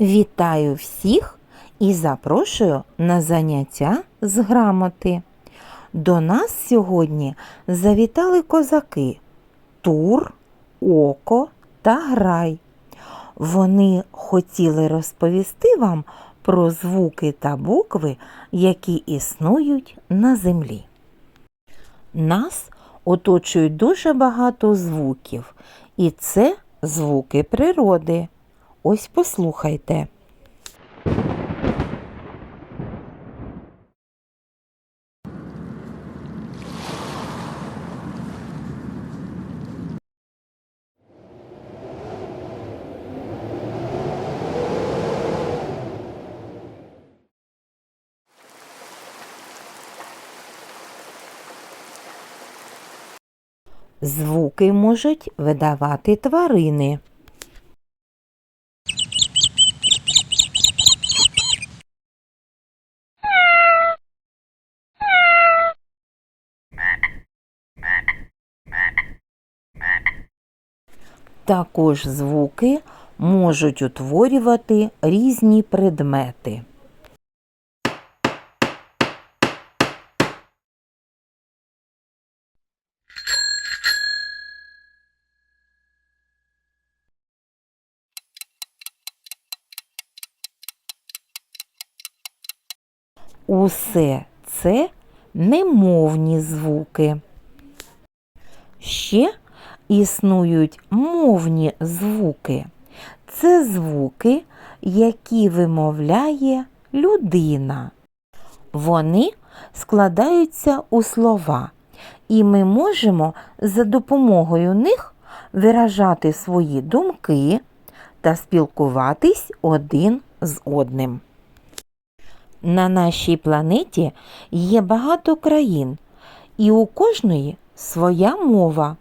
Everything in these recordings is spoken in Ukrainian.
Вітаю всіх і запрошую на заняття з грамоти. До нас сьогодні завітали козаки Тур, Око та Грай. Вони хотіли розповісти вам про звуки та букви, які існують на землі. Нас оточують дуже багато звуків, і це звуки природи. Ось послухайте. Звуки можуть видавати тварини. Також звуки можуть утворювати різні предмети. Усе це немовні звуки. Ще існують мовні звуки. Це звуки, які вимовляє людина. Вони складаються у слова, і ми можемо за допомогою них виражати свої думки та спілкуватись один з одним. На нашій планеті є багато країн, і у кожної своя мова.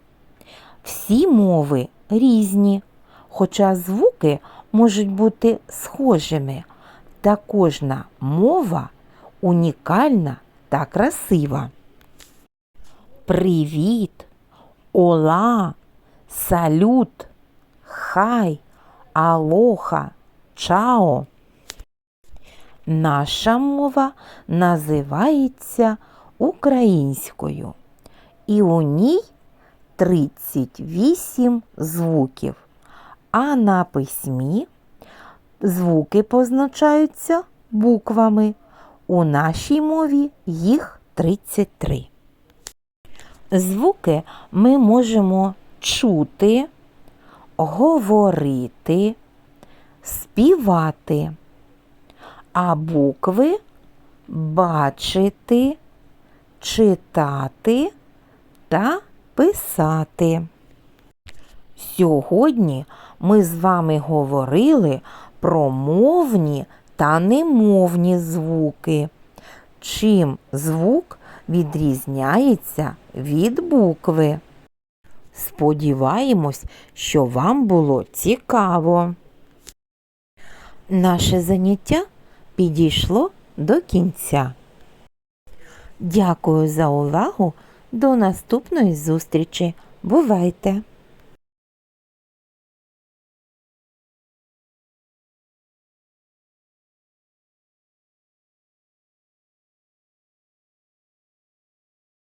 Всі мови різні, хоча звуки можуть бути схожими, та кожна мова унікальна та красива. Привіт, ола, салют, хай, алоха, чао. Наша мова називається українською, і у ній 38 звуків, а на письмі звуки позначаються буквами. У нашій мові їх 33. Звуки ми можемо чути, говорити, співати, а букви бачити, читати та писати. Сьогодні ми з вами говорили про мовні та немовні звуки. Чим звук відрізняється від букви. Сподіваємось, що вам було цікаво. Наше заняття підійшло до кінця. Дякую за увагу. До наступної зустрічі. Бувайте!